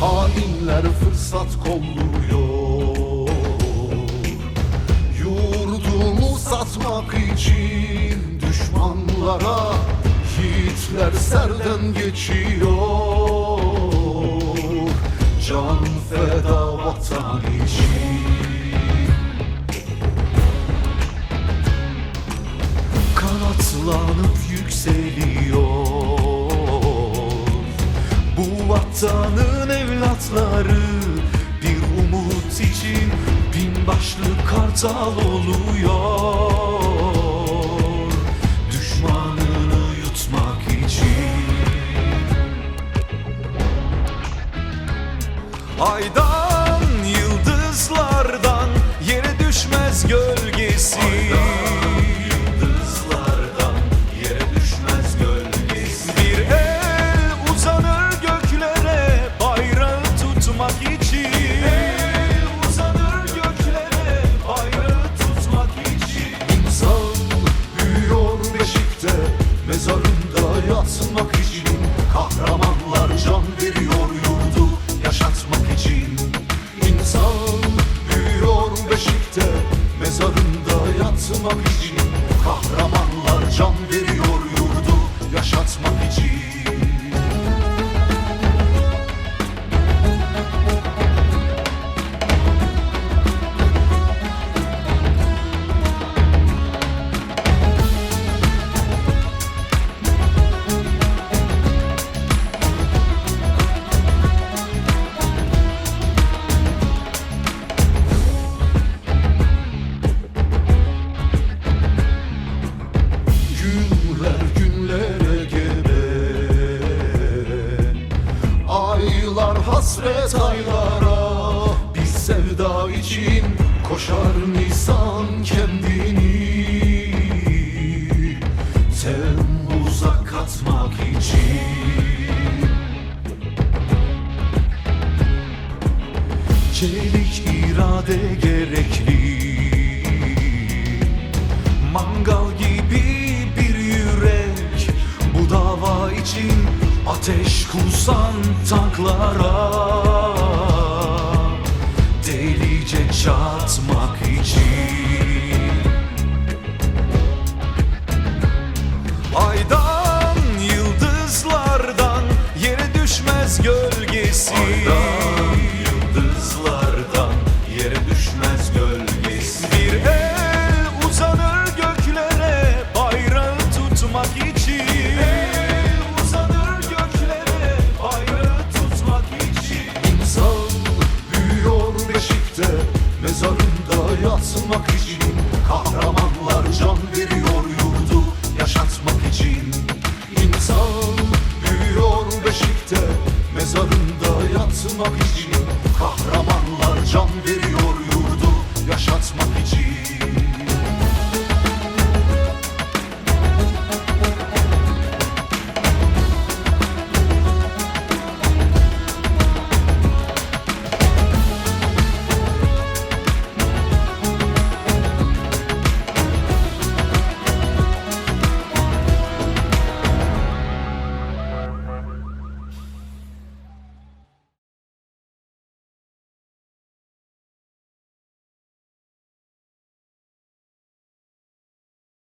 Hainler fırsat kolluyor. Yurdumu satmak için düşmanlara Yiğitler serden geçiyor. Can feda vatan için. Kanatlanıp yükseliyor. Bu vatanın evlatları bir umut için bin başlı kartal oluyor Düşmanını yutmak için Aydan, yıldızlardan yere düşmez gölgesi. Mezarında yatmak için. Kahramanlar can veriyor yurdu yaşatmak için. Hasret aylara. Biz sevda için koşar Nisan kendini. Temmuz'a katmak için. Çelik irade gerekli shots, my yaşatmak için Kahramanlar can veriyor yurdu. Yaşatmak için İnsan büyüyor beşikte. Mezarında yatmak için Kahramanlar can veriyor